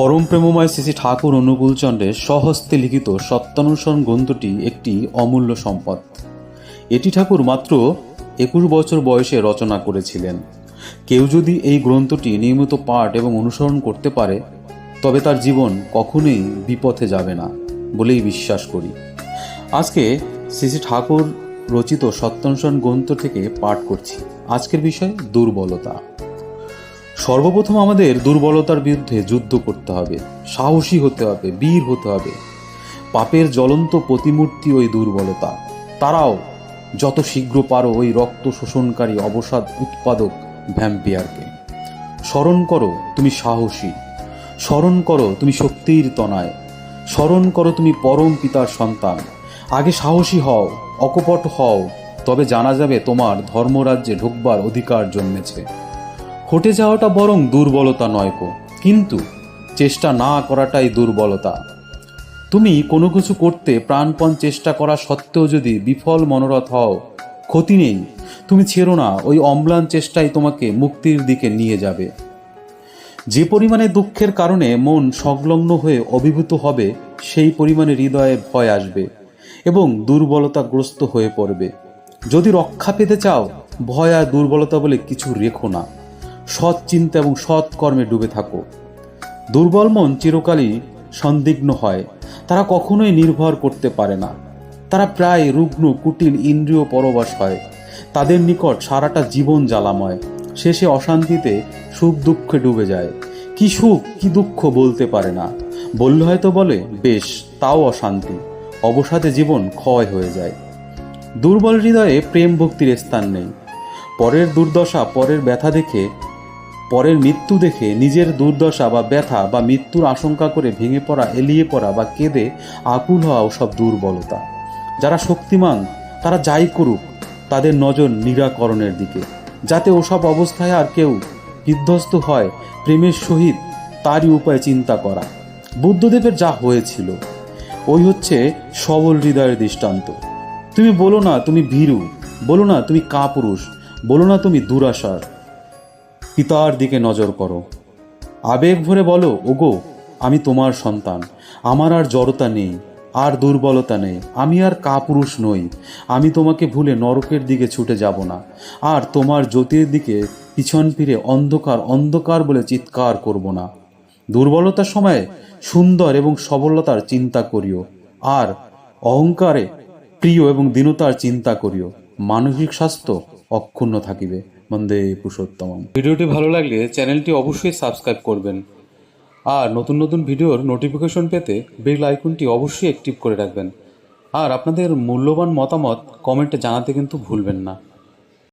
পরম প্রেমময় শ্রী ঠাকুর অনুকূলচন্দ্রের স্বহস্তে লিখিত সত্যানুসরণ গ্রন্থটি একটি অমূল্য সম্পদ। এটি ঠাকুর মাত্র একুশ বছর বয়সে রচনা করেছিলেন। কেউ যদি এই গ্রন্থটি নিয়মিত পাঠ এবং অনুসরণ করতে পারে, তবে তার জীবন কখনোই বিপথে যাবে না বলেই বিশ্বাস করি। আজকে শ্রী ঠাকুর রচিত সত্যানুসরণ গ্রন্থ থেকে পাঠ করছি। আজকের বিষয় দুর্বলতা। সর্বপ্রথম আমাদের দুর্বলতার বিরুদ্ধে যুদ্ধ করতে হবে, সাহসী হতে হবে, বীর হতে হবে। পাপের জ্বলন্ত প্রতিমূর্তি ওই দুর্বলতা। তারাও যত শীঘ্র পারো ওই রক্ত শোষণকারী অবসাদ উৎপাদক ভ্যাম্পিয়ারকে। স্মরণ করো তুমি সাহসী। স্মরণ করো তুমি শক্তির তনায়। স্মরণ করো তুমি পরম পিতার সন্তান। আগে সাহসী হও, অকপট হও, তবে জানা যাবে তোমার ধর্মরাজ্যে ঢুকবার অধিকার জন্মেছে। হটে যাওয়াটা বরং দুর্বলতা নয় কো। কিন্তু চেষ্টা না করাটাই দুর্বলতা। তুমি কোনো কিছু করতে প্রাণপণ চেষ্টা করা সত্ত্বেও যদি বিফল মনোরথ হও, ক্ষতি নেই। তুমি ছেড়ো না, ওই অম্লান চেষ্টাই তোমাকে মুক্তির দিকে নিয়ে যাবে। যে পরিমাণে দুঃখের কারণে মন সংলগ্ন হয়ে অভিভূত হবে, সেই পরিমাণে হৃদয়ে ভয় আসবে এবং দুর্বলতাগ্রস্ত হয়ে পড়বে। যদি রক্ষা পেতে চাও, ভয় আর দুর্বলতা বলে কিছু রেখো না। সৎ চিন্তা এবং সৎ কর্মে ডুবে থাকো। দুর্বল মন চিরকালই সন্দিগ্ন হয়। তারা কখনোই নির্ভর করতে পারে না। তারা প্রায় রুগ্ন, কুটিল, ইন্দ্রিয় পরবাস হয়। তাদের নিকট সারাটা জীবন জ্বালাময়। শেষে অশান্তিতে সুখ দুঃখে ডুবে যায়। কি সুখ, কি দুঃখ বলতে পারে না। বললে হয়তো বলে, বেশ, তাও অশান্তি। অবসাদে জীবন ক্ষয় হয়ে যায়। দুর্বল হৃদয়ে প্রেম ভক্তির স্থান নেই। পরের দুর্দশা, পরের ব্যথা দেখে পরের মৃত্যু দেখে নিজের দুর্দশা বা ব্যথা বা মৃত্যুর আশঙ্কা করে ভেঙে পড়া, এলিয়ে পড়া বা কেঁদে আকুল হওয়া সব দুর্বলতা। যারা শক্তিমান, তারা যাই করুক, তাদের নজর নিরাকরণের দিকে। যাতে ওসব অবস্থায় আর কেউ বিধ্বস্ত হয়, প্রেমের সহিত তারই উপায় চিন্তা করা। বুদ্ধদেবের যা হয়েছিল, ওই হচ্ছে সবল হৃদয়ের দৃষ্টান্ত। তুমি বলো না তুমি ভীরু, বলো না তুমি কাপুরুষ, বলো না তুমি দুরাশার পিতার দিকে নজর করো। আবেগ ভরে বলো, ওগো, আমি তোমার সন্তান। আমার আর জড়তা নেই, আর দুর্বলতা নেই। আমি আর কাপুরুষ নই। আমি তোমাকে ভুলে নরকের দিকে ছুটে যাব না। আর তোমার জ্যোতির দিকে পিছন ফিরে অন্ধকার অন্ধকার বলে চিৎকার করব না। দুর্বলতার সময় সুন্দর এবং সবলতার চিন্তা করিও। আর অহংকারে প্রিয় এবং দীনতার চিন্তা করিও। মানসিক স্বাস্থ্য অক্ষুণ্ণ থাকিবে। বন্দে পুরুষোত্তম ভিডিওটি ভালো লাগলে চ্যানেলটি অবশ্যই সাবস্ক্রাইব করবেন। আর নতুন নতুন ভিডিওর নোটিফিকেশন পেতে বেল আইকনটি অবশ্যই অ্যাক্টিভ করে রাখবেন। আর আপনাদের মূল্যবান মতামত কমেন্টে জানাতে কিন্তু ভুলবেন না।